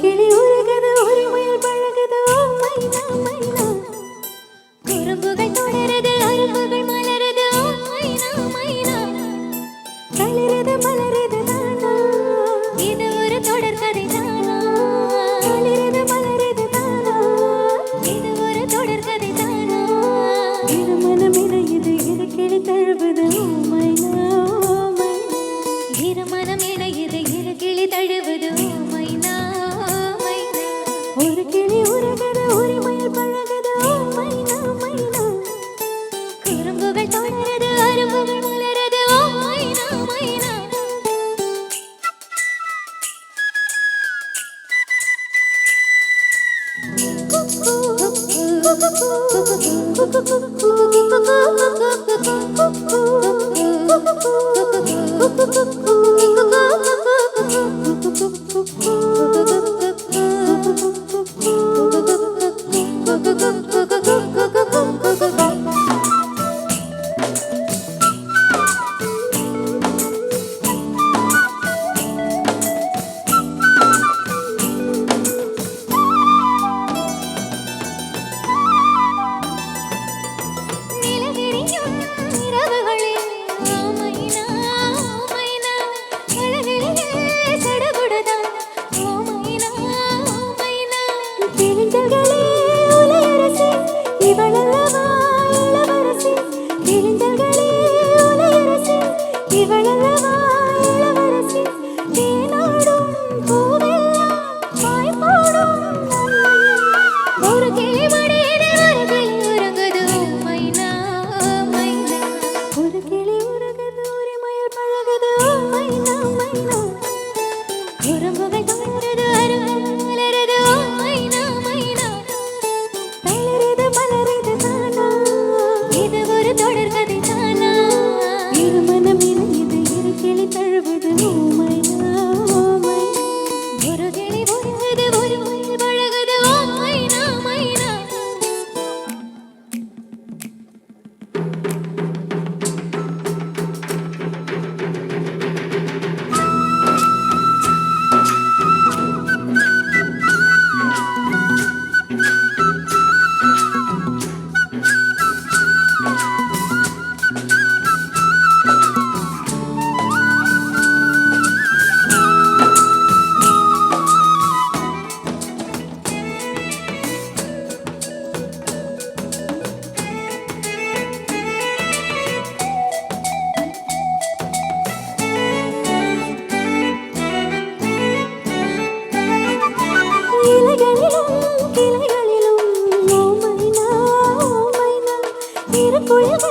കിളിയൊരു ஒரு கிளி உருகுது ஒரு மயில் பழகுது ஓ மைனா மைனா குறும்புகள் தொடருது அரும்புகள் மலருது ஓ மைனா மைனா நிலவிரியும்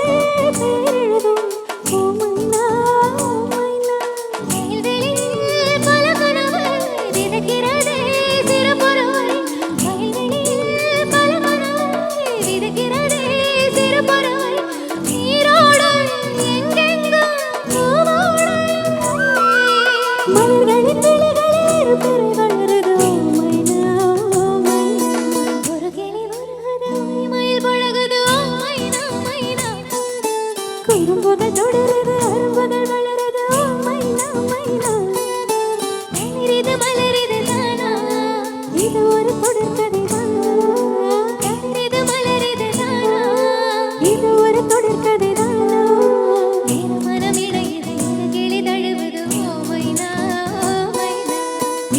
குயில்கள்